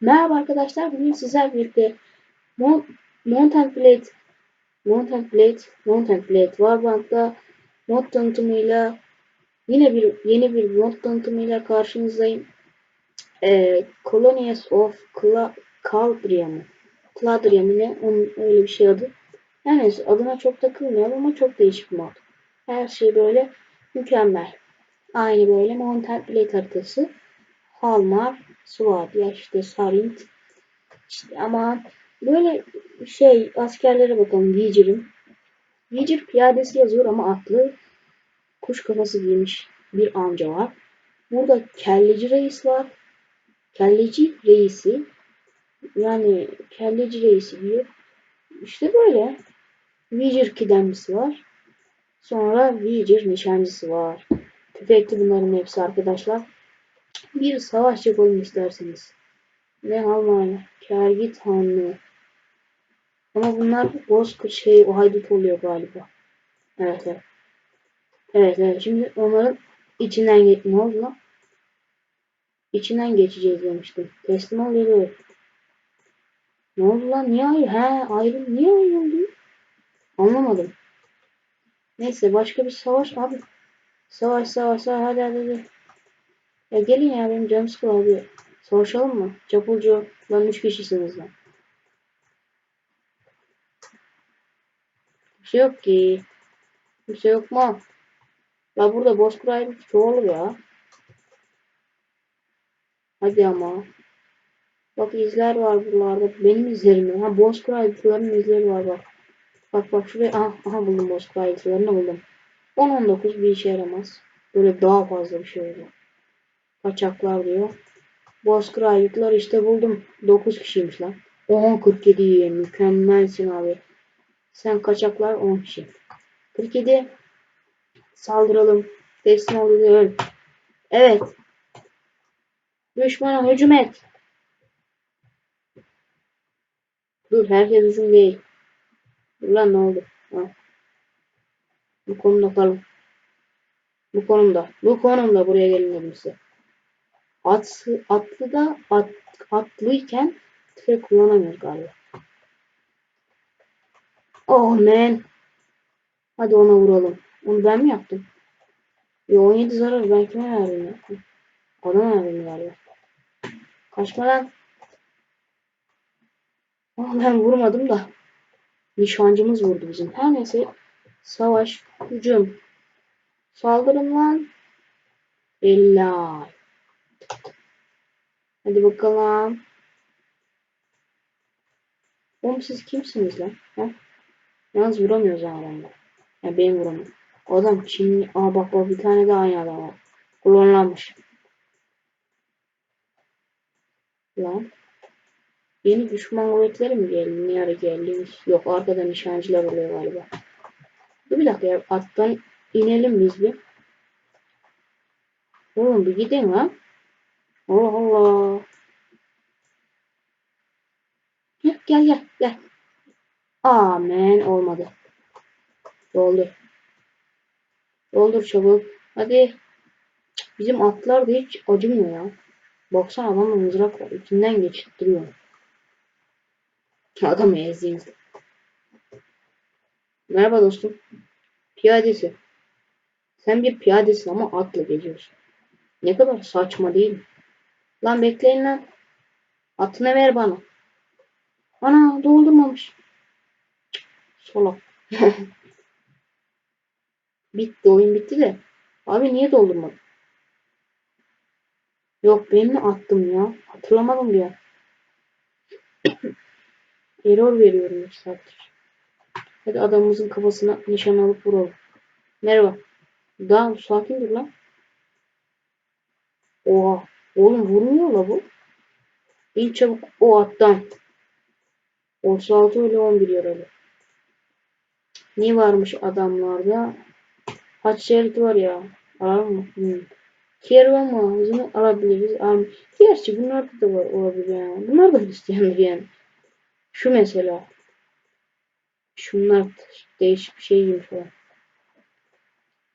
Merhaba arkadaşlar. Bugün sizler birlikte Mon Mountain Blade Mountain Blade Mountain Blade Warband'da mod tanıtımıyla yine bir yeni bir mod tanıtımıyla karşınızdayım. Ee, Colonies of Cla Caldria mı? Cladria mı ne? Onun öyle bir şey adı. Neyse adına çok takılmıyorum ama çok değişik mod. Her şey böyle mükemmel. Aynı böyle Mountain Blade haritası. Halmar, Suadiye, işte Sarint. İşte ama böyle şey askerlere bakalım Vigir'in. Vigir piyadesi yazıyor ama atlı. Kuş kafası giymiş bir amca var. Burada kelleci reis var. Kelleci reisi yani kelleci reisi diyor. İşte böyle. Vigir kidemlisi var. Sonra Vigir nişancısı var. Tüfekli bunların hepsi arkadaşlar. Bir savaş yapalım isterseniz. Ne Almanya, Kergit Hanlığı. Ama bunlar Bozkır şey o haydut oluyor galiba. Evet evet. Evet evet şimdi onların içinden geç ne oldu lan? İçinden geçeceğiz demiştim. Teslim ol geliyor. Ne oldu lan? Niye ayrı? He ayrı. Niye ayrıldı? Anlamadım. Neyse başka bir savaş abi. Savaş savaş savaş hadi hadi hadi. Ya gelin ya benim canım sıkılıyor abi. Savaşalım mı? Çapulcu lan 3 kişisiniz lan. Bir şey yok ki. Bir şey yok mu? Ya burada Bozkır çoğalır ya. Hadi ama. Bak izler var buralarda. Benim izlerim. Ha Bozkır ayrıntılarının izleri var bak. Bak bak şuraya. Aha, aha buldum Bozkır ayrıntılarını buldum. 10-19 bir işe yaramaz. Böyle daha fazla bir şey olacak. Kaçaklar diyor. Bozkır ayrıntılar işte buldum. 9 kişiymiş lan. 10-47 mükemmelsin abi. Sen kaçaklar 10 kişi. 47 saldıralım. Teslim ol öl. Evet. Düşmana hücum et. Dur herkes hücum değil. Dur lan ne oldu? Ha. Bu konuda kalın. Bu konumda. Bu konumda buraya gelin dedim size. At, atlı da at, atlıyken tüfek kullanamıyoruz galiba. Oh man. Hadi ona vuralım. Onu ben mi yaptım? Ya 17 zarar ben kime verdim ya? Ona verdim galiba. Kaçma lan. Ama ben vurmadım da. Nişancımız vurdu bizim. Her neyse. Savaş. Hücum. Saldırın lan. Helal. Hadi bakalım. Oğlum siz kimsiniz lan? Ha? Yalnız vuramıyoruz adamlar. Ya benim vuramıyorum. Adam Çinli. Aa bak bak bir tane daha aynı adam var. Klonlanmış. Lan. Yeni düşman kuvvetleri mi geldi? Ne ara geldi? Yok arkada nişancılar oluyor galiba. Dur bir dakika ya. Attan inelim biz bir. Oğlum bir gidin lan. Allah. Gel gel gel. gel. Amen olmadı. Doldur. Doldur çabuk. Hadi. Bizim atlar da hiç acımıyor ya. Baksana adamda mızrak var. İçinden geçittiriyor. Adam ezdiğiniz. Merhaba dostum. Piyadesi. Sen bir piyadesin ama atla geziyorsun. Ne kadar saçma değil mi? Lan bekleyin lan. Atını ver bana. Ana doldurmamış. Solak. bitti oyun bitti de. Abi niye doldurmadın? Yok ben mi attım ya? Hatırlamadım ya. Error veriyorum 3 saattir. Hadi adamımızın kafasına nişan alıp vuralım. Merhaba. Daha sakin dur lan. Oha. Oğlum vurmuyor la bu. İn çabuk o attan. 36 öyle 11 yaralı. Ne varmış adamlarda? Haç şeridi var ya. Arar mı? Hmm. Kervan mağazını alabiliriz. Al Gerçi bunlarda da var olabilir yani. Bunlar da Hristiyandır yani. Şu mesela. Şunlar değişik bir şey gibi falan.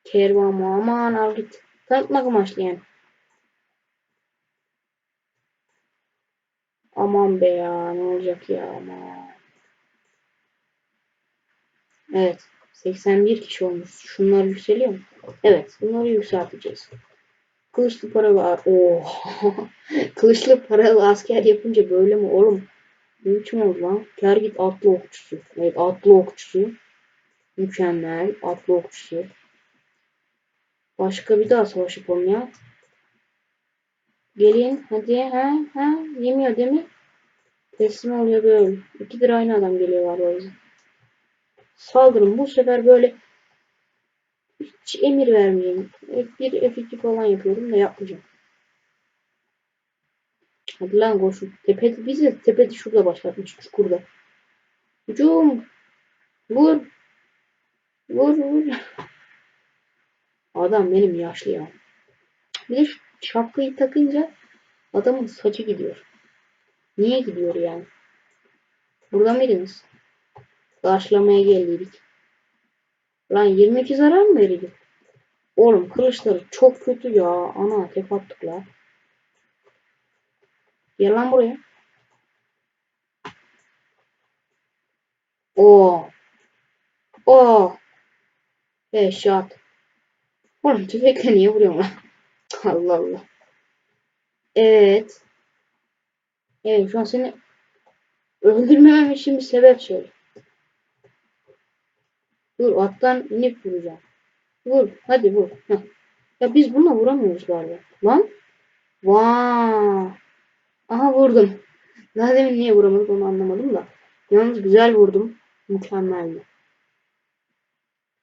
Kervan mı? Aman al git. Tanıtmak amaçlı yani. Aman be ya ne olacak ya ama. Evet. 81 kişi olmuş. Şunlar yükseliyor mu? Evet. Bunları yükselteceğiz. Kılıçlı para var. Oh. Kılıçlı paralı asker yapınca böyle mi oğlum? Ne biçim oldu lan? Kar git atlı okçusu. Evet atlı okçusu. Mükemmel. Atlı okçusu. Başka bir daha savaş yapalım ya. Gelin hadi ha ha yemiyor değil mi? Teslim böyle. İkidir aynı adam geliyorlar o yüzden. Saldırın bu sefer böyle hiç emir vermeyeyim. Bir F2 falan yapıyorum da yapmayacağım. Hadi lan koşun. Tepede bizi tepede şurada başlatmış çukurda. Hücum. Vur. Vur vur. Adam benim yaşlı ya. Bir de şapkayı takınca adamın saçı gidiyor. Niye gidiyor yani? Burada mıydınız? Karşılamaya geldik. Lan 22 zarar mı verecek? Oğlum kılıçları çok kötü ya. Ana tek attık la. Gel lan buraya. Oo. Oo. Headshot. Oğlum tüfekle niye vuruyorsun lan? Allah Allah. Evet. Evet şu an seni öldürmemem için bir sebep söyle. Dur attan inip vuracağım. Vur. Hadi vur. Heh. Ya biz bununla vuramıyoruz galiba. Lan. Vaa. Aha vurdum. Daha demin niye vuramadık onu anlamadım da. Yalnız güzel vurdum. Mükemmeldi.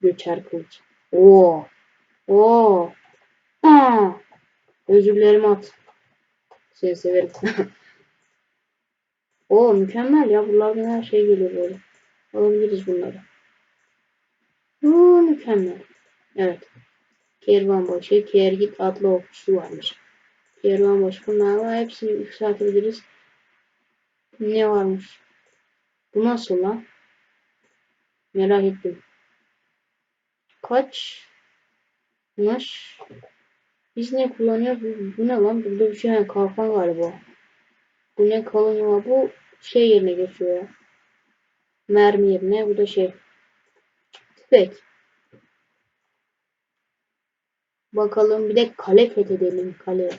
Göçer kılıç. Oo. Oo. Aa. Özür dilerim at. Seni severim. Oo mükemmel ya. Buralardan her şey geliyor böyle. Alabiliriz bunları. Oo mükemmel. Evet. Kervan başı, kergit adlı okçusu varmış. Kervan başı bunlar var. Hepsini yükseltebiliriz. Ne varmış? Bu nasıl lan? Merak ettim. Kaç? Naş? Biz ne kullanıyoruz? Bu, bu ne lan? Burada bir şey kalkan galiba. Bu ne kalın Bu şey yerine geçiyor ya. Mermi yerine. Bu da şey. Tüfek. Bakalım bir de kale fethedelim. Kale.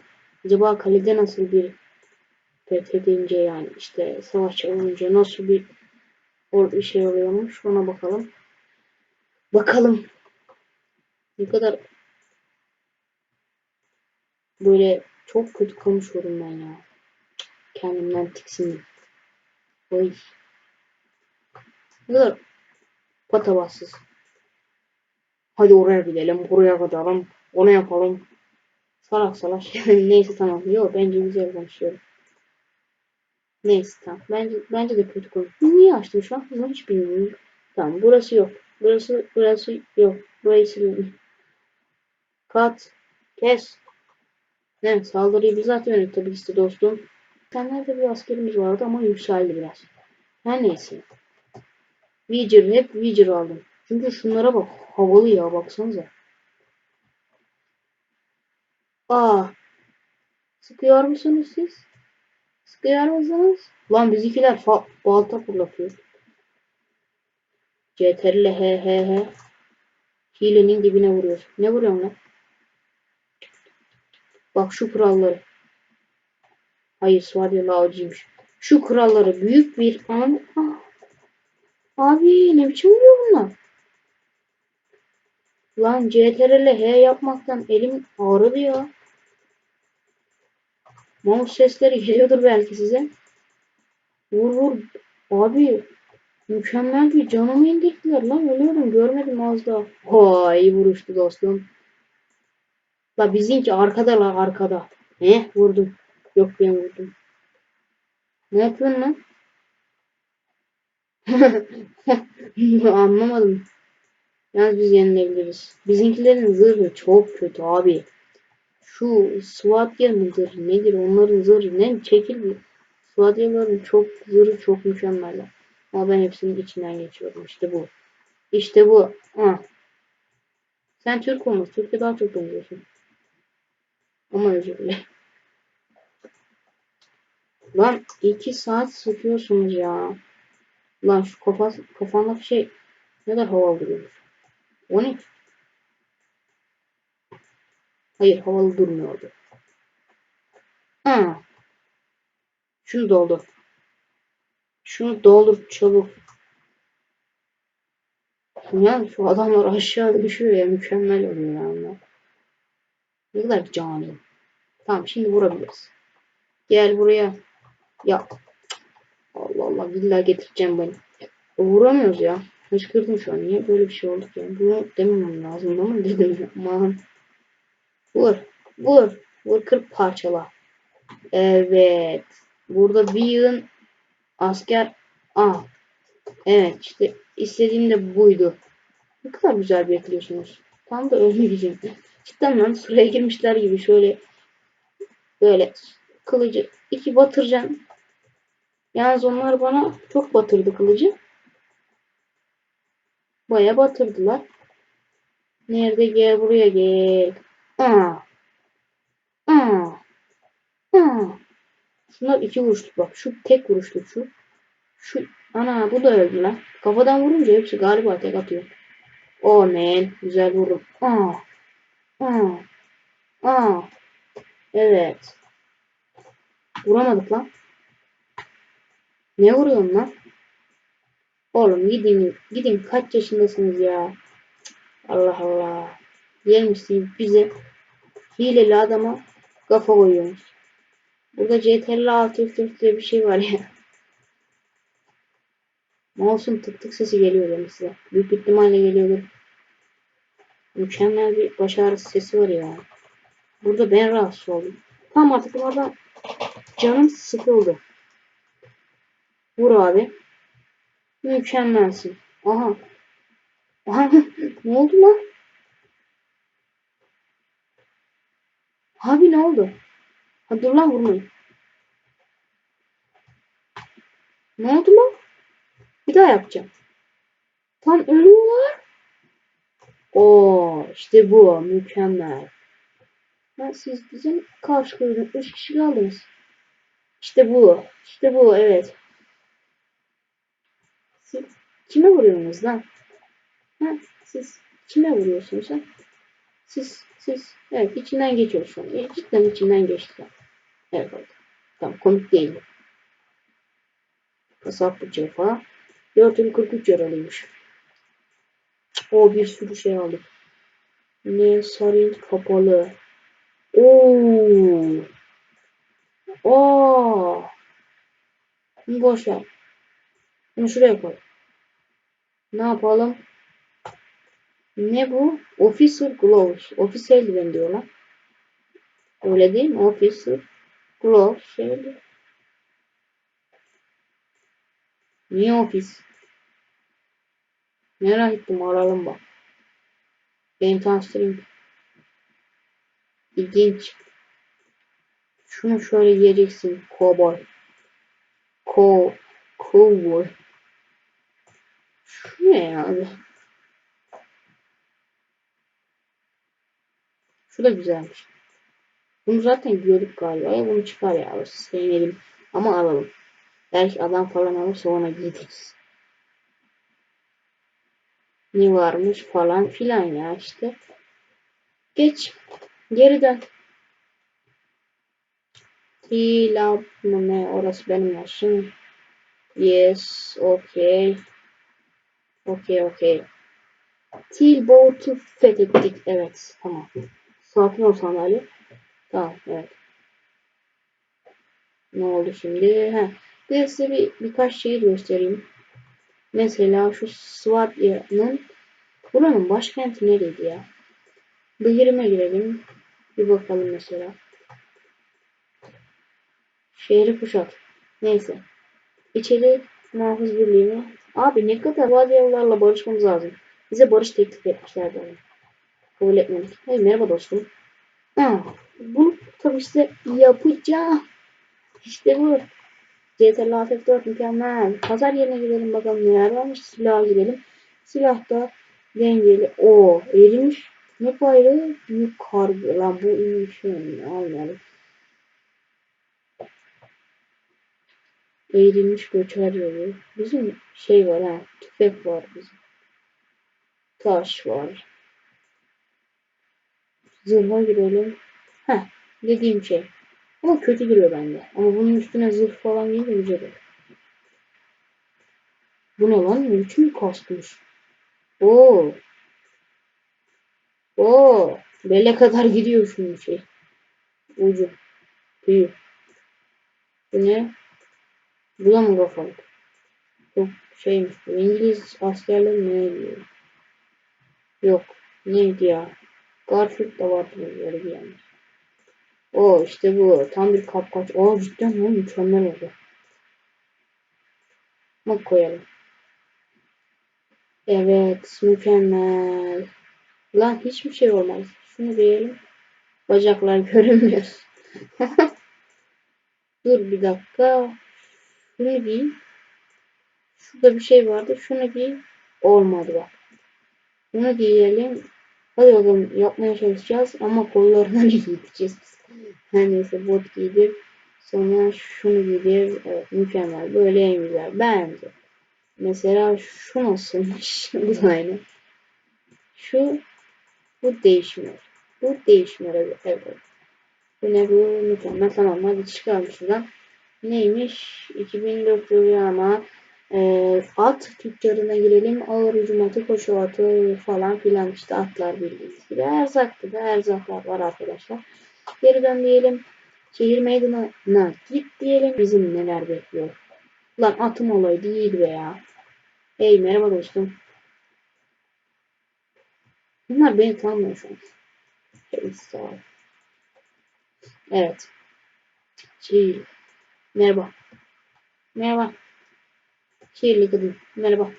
Acaba kalede nasıl bir fethedince yani işte savaş olunca nasıl bir bir şey oluyormuş ona bakalım. Bakalım. Ne kadar böyle çok kötü konuşuyorum ben ya. Kendimden tiksindim. Oy. Ne kadar patavatsız. Hadi oraya gidelim, buraya kadarım, onu yapalım. Salak salak. Neyse tamam. Yok bence güzel konuşuyorum. Neyse tamam. Bence, bence de kötü konu. Niye açtım şu an? Bunu hiç bilmiyorum. Tamam burası yok. Burası burası yok. Burayı siliyorum. Kat. Kes. Evet saldırıyı biz zaten yönet tabii ki dostum. Senlerde bir askerimiz vardı ama yükseldi biraz. Her neyse. Witcher hep Witcher aldım. Çünkü şunlara bak. Havalı ya baksanıza. Aa. Sıkıyor musunuz siz? Sıkıyor musunuz? Lan bizimkiler balta fırlatıyor. CTRL he he he. Hilenin dibine vuruyor. Ne vuruyorsun lan? Bak şu kuralları. Hayır Swadya Laoji'ymiş. Şu kuralları büyük bir an... Abi ne biçim vuruyor bunlar? Lan CTRL H yapmaktan elim ağrıdı ya. Mouse sesleri geliyordur belki size. Vur vur. Abi mükemmel bir canımı indirdiler lan. Ölüyorum görmedim az daha. Ha iyi vuruştu dostum. La bizimki arkada la arkada. Ne vurdum. Yok ben vurdum. Ne yapıyorsun lan? Anlamadım. Yalnız biz yenilebiliriz. Bizimkilerin zırhı çok kötü abi. Şu Swadya mıdır nedir onların zırhı ne çekil bir. Swadyaların çok zırhı çok mükemmel. Ama ben hepsinin içinden geçiyorum. İşte bu. İşte bu. Ha. Sen Türk olmuş. Türk'e daha çok benziyorsun. Ama özür dilerim. Lan iki saat sıkıyorsunuz ya. Lan şu kafa, kafandaki şey ne kadar havalı duruyor. O ne? Hayır havalı durmuyordu. Ha. Şunu doldur. Şunu doldur çabuk. Ya şu adamlar aşağı düşüyor ya mükemmel oluyor yani. Ne kadar cani. Tamam şimdi vurabiliriz. Gel buraya. Ya. Allah Allah illa getireceğim beni. Vuramıyoruz ya. Hıçkırdım şu an. Niye böyle bir şey oldu ki? Bunu dememem lazım ama dedim. Aman. Vur. Vur. Vur kırp parçala. Evet. Burada bir yığın asker. Ah. Evet işte istediğim de buydu. Ne kadar güzel bekliyorsunuz. Tam da ölmeyeceğim. Cidden lan sıraya girmişler gibi şöyle böyle kılıcı iki batıracağım. Yalnız onlar bana çok batırdı kılıcı. Baya batırdılar. Nerede gel buraya gel. Aa. Aa. Aa. Şunlar iki vuruşluk bak. Şu tek vuruşluk şu. Şu ana bu da öldü lan. Kafadan vurunca hepsi galiba tek atıyor. Oh man. Güzel vurdum. Aa. Aa. Aa. Evet. Vuramadık lan. Ne vuruyorsun lan? Oğlum gidin gidin kaç yaşındasınız ya? Allah Allah. Gelmişsiniz bize hileli adama kafa koyuyorsunuz. Burada CTRL 644 diye bir şey var ya. Mouse'un tık tık sesi geliyor yani size. Büyük ihtimalle geliyordur. Mükemmel bir baş ağrısı sesi var ya. Burada ben rahatsız oldum. Tam artık orada canım sıkıldı. Vur abi. Mükemmelsin. Aha. Aha. ne oldu lan? Abi ne oldu? Ha dur lan vurmayın. Ne oldu lan? Bir daha yapacağım. Tam ölüyorlar. Oo işte bu mükemmel. Ha, siz bizim karşı koyun. Üç kişi kaldınız. İşte bu. İşte bu evet. Siz kime vuruyorsunuz lan? Ha, siz kime vuruyorsunuz ha? Siz, siz, evet içinden geçiyorsun. E, cidden içinden geçti. Evet, evet. Tamam komik değil. Kasap bu cefa. 443 yaralıymış. O bir sürü şey aldık. Ne sarı kapalı. Oo. Oo. Boş ver. Bunu şuraya koy. Ne yapalım? Ne bu? Officer Gloves. Ofis eldiven diyorlar. Öyle değil mi? Officer Gloves. Şöyle. Niye ofis? Merak ettim aralım bak. Benim tanıştırayım. İlginç. Şunu şöyle yiyeceksin. Cowboy. Ko Cowboy. Ne yani? Şu da güzelmiş. Bunu zaten giyiyorduk galiba. Ya bunu çıkar ya. Sevmedim. Ama alalım. Belki adam falan alırsa ona giydiririz. Ne varmış falan filan ya işte. Geç. Geri dön. T-Lab mı ne? Orası benim yaşım. Yes. Okay. Okay okay. T-Boat'u fethettik. Evet. Tamam. Sakin ol sandalye. Tamam. Evet. Ne oldu şimdi? Heh. Bir de size bir, birkaç şey göstereyim. Mesela şu Swatya'nın buranın başkenti nereydi ya? Bıyırıma girelim. Bir bakalım mesela. Şehri kuşat. Neyse. İçeri muhafız birliğini. Abi ne kadar Vadyalılarla barışmamız lazım. Bize barış teklif etmişlerdi. Yani. Kabul etmedik. Hey merhaba dostum. Ha, bunu tabii size yapacağım. İşte bu. CTRL F4 mükemmel. Pazar yerine gidelim bakalım neler varmış. Silah gidelim. Silah da dengeli. O erimiş. Ne bayrağı? Büyük kargı. Lan bu iyi bir şey. Aynen. Eğrilmiş göçer yolu. Bizim şey var ha. Tüfek var bizim. Taş var. Zırha girelim. Heh. Dediğim şey. Ama kötü duruyor bende. Ama bunun üstüne zırh falan gelince güzel olur. Bu ne lan? Ne biçim kasmış? Oo. Oo. Bele kadar gidiyor şunun şey. Ucu. Tüyü. Bu ne? Bu da mı kafalık? Çok şeymiş bu. İngiliz askerler ne diyor? Yok. Neydi ya? Garfield da vardı böyle bir yani. O işte bu. Tam bir kapkaç. Aa cidden lan mükemmel oldu. Bak koyalım. Evet mükemmel. Lan hiçbir şey olmaz. Şunu diyelim. Bacaklar görünmüyor. Dur bir dakika. Şunu giy. Şurada bir şey vardı. Şunu giy. Olmadı bak. Bunu giyelim. Hadi bakalım yapmaya çalışacağız ama kollarını giyeceğiz. Her neyse bot giydir. Sonra şunu giydir. Evet mükemmel. Böyle en güzel. Bence. Mesela şu nasılmış? bu da aynı. Şu bu değişmiyor. Bu değişmiyor. Evet. Bu ne bu? Mükemmel. Tamam hadi çıkalım şuradan. Neymiş? 2400 ama e, at tüccarına girelim. Ağır hücum atı, koşu atı falan filan işte atlar bildiğiniz gibi. Erzaktı da erzaklar var arkadaşlar. Geri dön diyelim. Şehir meydanına git diyelim. Bizim neler bekliyor. Lan atım olaydı iyiydi be ya. Hey merhaba dostum. Bunlar beni tanımıyor şu an. Evet. Şey, merhaba. Merhaba. Şehirli kadın. Merhaba.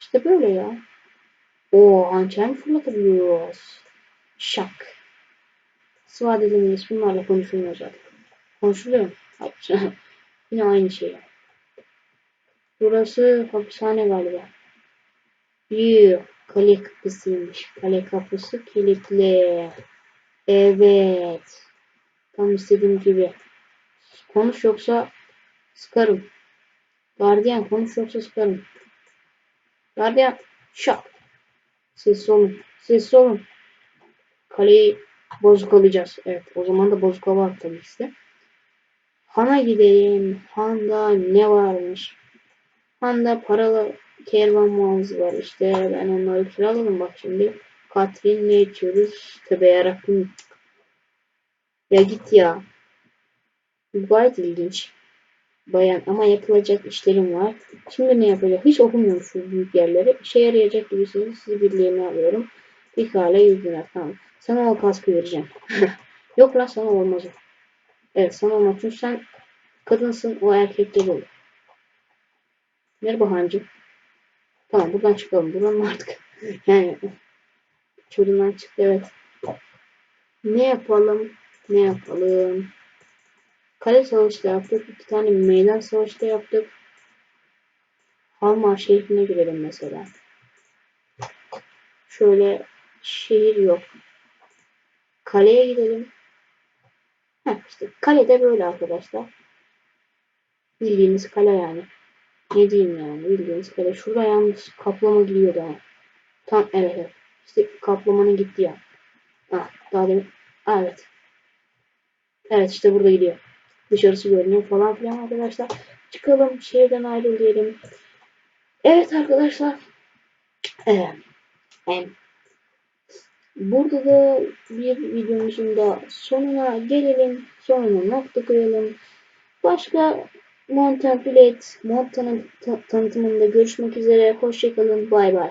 İşte böyle ya. O mi fırlatabiliyoruz? Şak. Sıvat edemeyiz. Bunlarla konuşulmuyor zaten. Konuşuluyor mu? Yine aynı şey. Burası hapishane galiba. Yuh. Kale kapısıymış. Kale kapısı kilitli. Evet. Tam istediğim gibi. Konuş yoksa sıkarım. Gardiyan konuş yoksa sıkarım. Gardiyan şak. Sessiz olun. Sessiz olun. Kaleyi bozuk alacağız. Evet o zaman da bozuk hava tabii ki Han'a gidelim. Han'da ne varmış? Han'da paralı kervan muhafızı var işte. Ben onları kiraladım bak şimdi. Katrin ne içiyoruz? Tövbe yarabbim. Ya git ya. Bu gayet ilginç. Bayan ama yapılacak işlerim var. Şimdi ne yapacak? Hiç okumuyorum şu büyük yerleri. İşe yarayacak gibisiniz. Sizi birliğine alıyorum. Bir kale 100 dinar. Tamam. Sana o kaskı vereceğim. Yok lan sana olmaz o. Evet sana olmaz. Çünkü sen kadınsın o erkekte olur. Merhaba hancım. Tamam buradan çıkalım. Buradan artık. yani çorundan çıktı evet. Ne yapalım? Ne yapalım? Kale savaşı yaptık. İki tane meydan savaşı yaptık. Halmar şehrine girelim mesela. Şöyle şehir yok. Kaleye gidelim. Heh, işte kalede böyle arkadaşlar. Bildiğimiz kale yani. Ne diyeyim yani bildiğiniz kale. Şurada yalnız kaplama gidiyor daha. Tam evet evet. İşte kaplamanın gitti ya. Ah daha demin. Ah, evet. Evet işte burada gidiyor. Dışarısı görünüyor falan filan arkadaşlar. Çıkalım şehirden ayrıl diyelim. Evet arkadaşlar. Evet. Burada da bir videomuzun da sonuna gelelim. Sonuna nokta koyalım. Başka Mountain Plate, mod tanı tanıtımında görüşmek üzere. Hoşçakalın. Bay bay.